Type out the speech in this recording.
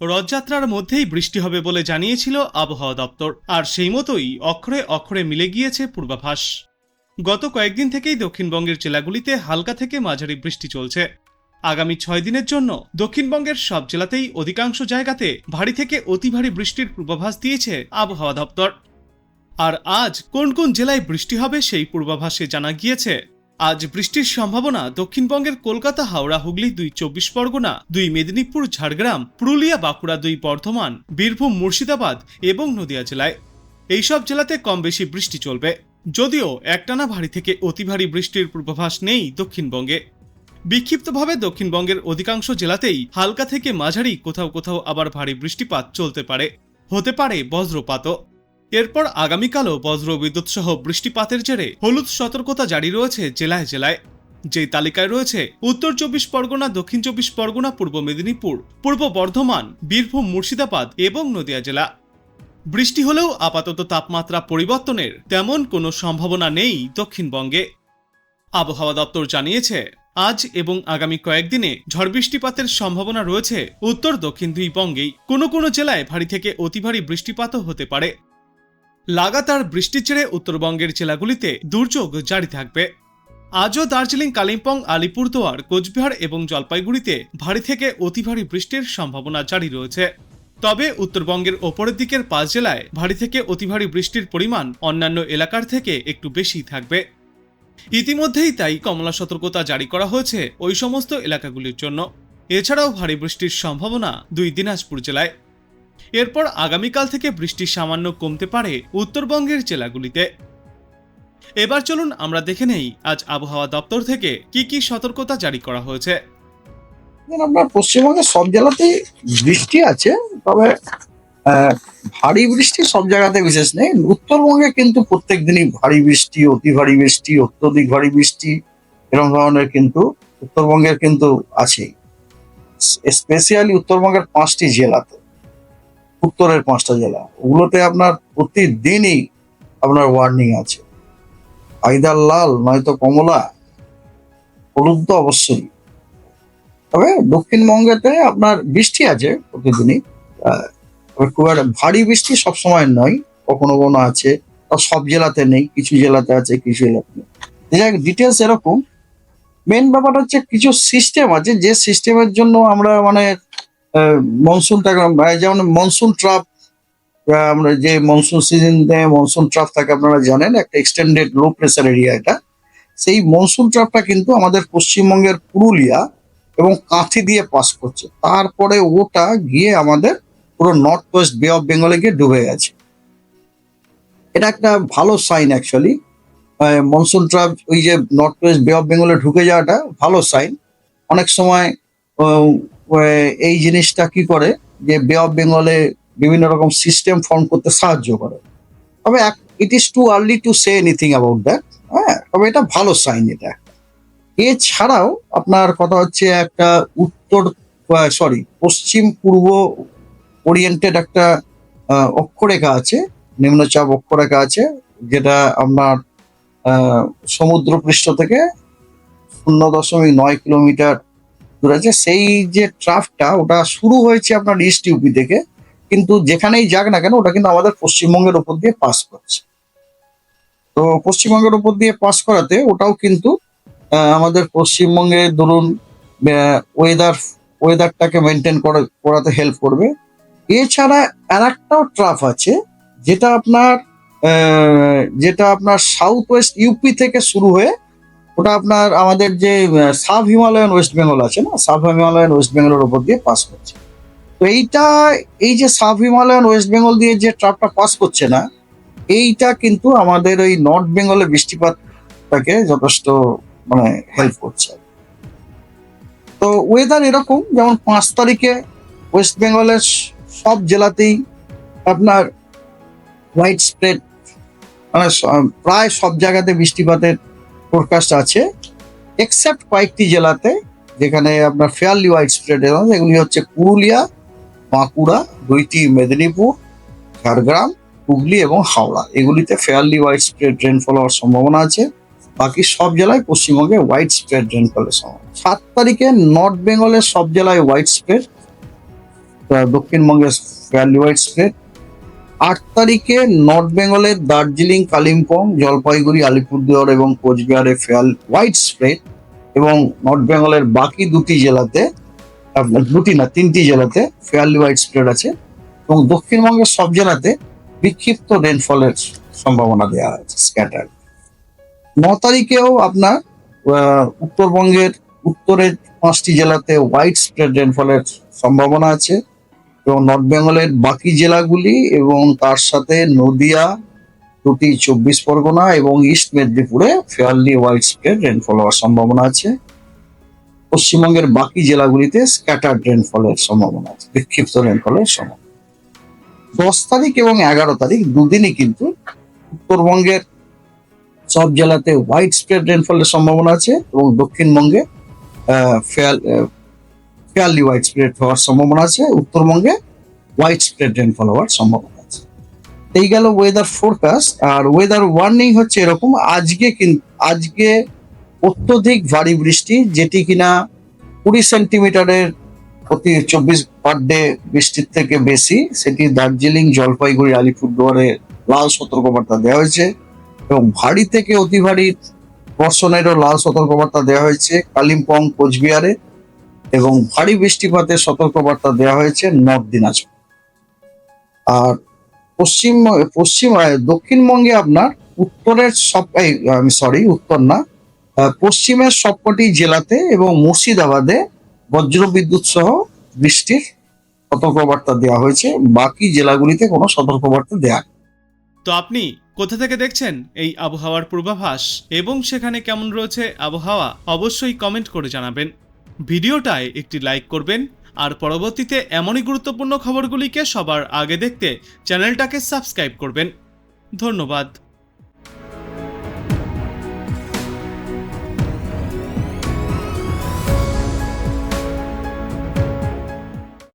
রথযাত্রার মধ্যেই বৃষ্টি হবে বলে জানিয়েছিল আবহাওয়া দপ্তর। আর সেই মতোই অক্ষরে অক্ষরে মিলে গিয়েছে পূর্বাভাস। গত কয়েকদিন থেকেই দক্ষিণবঙ্গের জেলাগুলিতে হালকা থেকে মাঝারি বৃষ্টি চলছে। আগামী ছয় দিনের জন্য দক্ষিণবঙ্গের সব জেলাতেই অধিকাংশ জায়গাতে ভারী থেকে অতি ভারী বৃষ্টির পূর্বাভাস দিয়েছে আবহাওয়া দপ্তর। আর আজ কোন কোন জেলায় বৃষ্টি হবে সেই পূর্বাভাসে জানা গিয়েছে আজ বৃষ্টির সম্ভাবনা দক্ষিণবঙ্গের কলকাতা, হাওড়া, হুগলি দুই চব্বিশ পরগনা, দুই মেদিনীপুর, ঝাড়গ্রাম, পুরুলিয়া, বাঁকুড়া দুই বর্ধমান, বীরভূম, মুর্শিদাবাদ এবং নদিয়া জেলায়। এইসব জেলাতে কম বেশি বৃষ্টি চলবে। যদিও একটানা ভারী থেকে অতি ভারী বৃষ্টির পূর্বাভাস নেই দক্ষিণবঙ্গে। বিক্ষিপ্তভাবে দক্ষিণবঙ্গের অধিকাংশ জেলাতেই হালকা থেকে মাঝারি কোথাও কোথাও আবার ভারী বৃষ্টিপাত চলতে পারে। হতে পারে বজ্রপাতও। এরপর আগামীকালও বজ্র বিদ্যুৎ সহ বৃষ্টিপাতের জেরে হলুদ সতর্কতা জারি রয়েছে জেলায় জেলায়। যে তালিকায় রয়েছে উত্তর চব্বিশ পরগনা, দক্ষিণ চব্বিশ পরগনা, পূর্ব মেদিনীপুর, পূর্ব বর্ধমান, বীরভূম, মুর্শিদাবাদ এবং নদিয়া জেলা। বৃষ্টি হলেও আপাতত তাপমাত্রা পরিবর্তনের তেমন কোনো সম্ভাবনা নেই দক্ষিণবঙ্গে। আবহাওয়া দপ্তর জানিয়েছে, আজ এবং আগামী কয়েকদিনে ঝড় বৃষ্টিপাতের সম্ভাবনা রয়েছে উত্তর দক্ষিণ দুই বঙ্গেই। কোনো কোনো জেলায় ভারী থেকে অতি ভারী বৃষ্টিপাতও হতে পারে। লাগাতার বৃষ্টির জেরে উত্তরবঙ্গের জেলাগুলিতে দুর্যোগ জারি থাকবে। আজও দার্জিলিং, কালিম্পং, আলিপুরদুয়ার, কোচবিহার এবং জলপাইগুড়িতে ভারী থেকে অতি ভারী বৃষ্টির সম্ভাবনা জারি রয়েছে। তবে উত্তরবঙ্গের ওপরের দিকের পাঁচ জেলায় ভারী থেকে অতি ভারী বৃষ্টির পরিমাণ অন্যান্য এলাকার থেকে একটু বেশি থাকবে। ইতিমধ্যেই তাই কমলা সতর্কতা জারি করা হয়েছে ওই সমস্ত এলাকাগুলির জন্য। এছাড়াও ভারী বৃষ্টির সম্ভাবনা দুই দিনাজপুর জেলায়। এরপর আগামীকাল থেকে বৃষ্টি সামান্য কমতে পারে উত্তরবঙ্গের জেলাগুলিতে। এবার চলুন আমরা দেখে নেই আজ আবহাওয়া দপ্তর থেকে কি কি সতর্কতা জারি করা হয়েছে। আপনার পশ্চিমবঙ্গের সব জেলাতেই বৃষ্টি আছে, তবে ভারী বৃষ্টি সব জায়গাতে বিশেষ নেই। উত্তরবঙ্গে কিন্তু প্রত্যেক দিনই ভারী বৃষ্টি, অতি ভারী বৃষ্টি, অত্যধিক ভারী বৃষ্টি এরকম ধরনের কিন্তু উত্তরবঙ্গের কিন্তু আছেই। স্পেশালি উত্তরবঙ্গের পাঁচটি জেলাতে। উত্তরের পাঁচটা জেলা। ওগুলোতে আপনার প্রতিদিনই আপনার ওয়ার্নিং আছে। আইদার লাল, নয়তো কমলা, হলুদ তো অবশ্যই। তবে দক্ষিণবঙ্গেতে আপনার বৃষ্টি আছে প্রতিদিনই। খুব একটা ভারী বৃষ্টি সবসময় নয়, কখনো কখনো আছে। সব জেলাতে নেই, কিছু জেলাতে আছে, কিছু জেলাতে নেই। যাই ডিটেলস এরকম। মেন ব্যাপারটা হচ্ছে কিছু সিস্টেম আছে, যে সিস্টেমের জন্য আমরা মানে মনসুনটাকে যেমন মনসুন ট্রাপ আমরা যে মনসুন সিজনে মনসুন ট্রাপ থাকে, আপনারা জানেন, একটা এক্সটেন্ডেড লো প্রেসার এরিয়া এটা। সেই মনসুন ট্রাপটা কিন্তু আমাদের পশ্চিমবঙ্গের পুরুলিয়া এবং কাঁথি দিয়ে পাস করছে। তারপরে ওটা গিয়ে আমাদের পুরো নর্থ ওয়েস্ট বে অফ বেঙ্গলে গিয়ে ডুবে গেছে। এটা একটা ভালো সাইন অ্যাকচুয়ালি মনসুন ট্রাপ ওই যে নর্থ ওয়েস্ট বে অফ বেঙ্গলে ঢুকে যাওয়াটা ভালো সাইন অনেক সময় এই জিনিসটা কি করে? যে বে অফ বেঙ্গলে বিভিন্ন রকম সিস্টেম ফর্ম করতে সাহায্য করে। তবে it is too early to say anything about that হ্যাঁ? তবে এটা ভালো সাইন এটা। এছাড়াও আপনার কথা হচ্ছে একটা উত্তর সরি পশ্চিম পূর্ব ওরিয়েন্টেড একটা অক্ষরেখা আছে নিম্নচাপ অক্ষরেখা আছে যেটা আপনার আহ, সমুদ্রপৃষ্ঠ থেকে শূন্য দশমিক নয় কিলোমিটার দূরে আছে সেই যে ট্রাফটা ওটা শুরু হয়েছে আপনার ইস্ট ইউপি থেকে, কিন্তু যেখানেই যাক না কেন, ওটা কিন্তু আমাদের পশ্চিমবঙ্গের উপর দিয়ে পাস করছে। তো পশ্চিমবঙ্গের উপর দিয়ে পাস করাতে, ওটাও কিন্তু আমাদের পশ্চিমবঙ্গে ধরুন ওয়েদার ওয়েদারটাকে মেনটেন করাতে হেল্প করবে। এছাড়া আর একটাও ট্রাফ আছে, যেটা আপনার যেটা আপনার সাউথ ওয়েস্ট ইউপি থেকে শুরু হয়ে ওটা আপনার আমাদের যে সাব হিমালয়ান ওয়েস্ট বেঙ্গল আছে না সাব হিমালয়ান ওয়েস্ট বেঙ্গলের উপর দিয়ে পাস করছে। তো এইটা, এই যে সাব হিমালয়ান ওয়েস্ট বেঙ্গল দিয়ে যে ট্রাফটা পাস করছে না, এইটা কিন্তু আমাদের ওই নর্থ বেঙ্গলে বৃষ্টিপাতটাকে যথেষ্ট মানে হেল্প করছে। তো ওয়েদার এরকম, যেমন পাঁচ তারিখে ওয়েস্ট বেঙ্গলের সব জেলাতেই আপনার হোয়াইট স্প্রেড মানে প্রায় সব জায়গাতে বৃষ্টিপাতের ফোরকাস্ট আছে এক্সেপ্ট কয়েকটি জেলাতে, যেখানে আপনার ফেয়ারলি হোয়াইট স্প্রেড এগুলি হচ্ছে পুরুলিয়া, বাঁকুড়া, দুইটি মেদিনীপুর, ঝাড়গ্রাম, হুগলি এবং হাওড়া। এগুলিতে ফেয়ারলি হোয়াইট স্প্রেড রেনফল হওয়ার সম্ভাবনা আছে। বাকি সব জেলায় পশ্চিমবঙ্গে হোয়াইট স্প্রেড রেনফলের সম্ভাবনা। সাত তারিখে নর্থ বেঙ্গলের সব জেলায় হোয়াইট স্প্রেড দক্ষিণবঙ্গে ফেয়ারলি ওয়াইড স্প্রেড আট তারিখে নর্থ বেঙ্গলের দার্জিলিং, কালিম্পং, জলপাইগুড়ি, আলিপুরদুয়ার এবং কোচবিহারে ফেয়ার হোয়াইট স্প্রেড এবং নর্থ বেঙ্গলের বাকি দুটি জেলাতে দুটি না, তিনটি জেলাতে ফেয়ারলি হোয়াইট স্প্রেড আছে এবং দক্ষিণবঙ্গের সব জেলাতে বিক্ষিপ্ত রেনফলের সম্ভাবনা দেওয়া আছে স্ক্যাটার ন তারিখেও আপনার উত্তরবঙ্গের উত্তরের পাঁচটি জেলাতে হোয়াইট স্প্রেড রেনফলের সম্ভাবনা আছে। এবং নর্থ বেঙ্গলের বাকি জেলাগুলি এবং তার সাথে নদিয়া, দুটি চব্বিশ পরগনা এবং ইস্ট মেদিনীপুরে ফেয়ারলি হোয়াইট স্প্রেড রেনফল হওয়ার সম্ভাবনা আছে। পশ্চিমবঙ্গের বাকি জেলাগুলিতে স্ক্যাটার্ড রেনফলের সম্ভাবনা আছে, বিক্ষিপ্ত রেনফলের সম্ভাবনা। দশ তারিখ এবং এগারো তারিখ দুদিনই কিন্তু উত্তরবঙ্গের সব জেলাতে হোয়াইট স্প্রেড রেনফলের সম্ভাবনা আছে এবং দক্ষিণবঙ্গে ফেয়ার ফেয়ারলি হোয়াইট স্প্রেড হওয়ার সম্ভাবনা আছে। উত্তরবঙ্গে হোয়াইট স্প্রেড রেনফল হওয়ার সম্ভাবনা আছে। এই গেল ওয়েদার ফোরকাস্ট আর ওয়েদার ওয়ার্নিং হচ্ছে এরকম, আজকে কিন্তু আজকে অত্যধিক ভারী বৃষ্টি, যেটি কিনা কুড়ি সেন্টিমিটারের প্রতি চব্বিশ পার ডে বৃষ্টির থেকে বেশি। সেটি দার্জিলিং, জলপাইগুড়ি, আলিপুরদুয়ারে লাল সতর্কবার্তা দেওয়া হয়েছে এবং ভারী থেকে অতি ভারী বর্ষণেরও লাল সতর্কবার্তা দেওয়া হয়েছে। কালিম্পং, কোচবিহারে এবং ভারী বৃষ্টিপাতের সতর্কবার্তা দেওয়া হয়েছে নর্থ দিনাজপুর। আর পশ্চিম পশ্চিম দক্ষিণবঙ্গে আপনার উত্তরের সব আমি সরি উত্তর না পশ্চিমের সবকটি জেলাতে এবং মুর্শিদাবাদে বজ্রবিদ্যুৎ সহ বৃষ্টির সতর্কবার্তা দেওয়া হয়েছে, বাকি জেলাগুলিতে কোনো সতর্কবার্তা দেওয়া তো আপনি কোথা থেকে দেখছেন এই আবহাওয়ার পূর্বাভাস এবং সেখানে কেমন রয়েছে আবহাওয়া অবশ্যই কমেন্ট করে জানাবেন। ভিডিওটায় একটি লাইক করবেন, আর পরবর্তীতে এমনই গুরুত্বপূর্ণ খবরগুলিকে সবার আগে দেখতে চ্যানেলটাকে সাবস্ক্রাইব করবেন। ধন্যবাদ।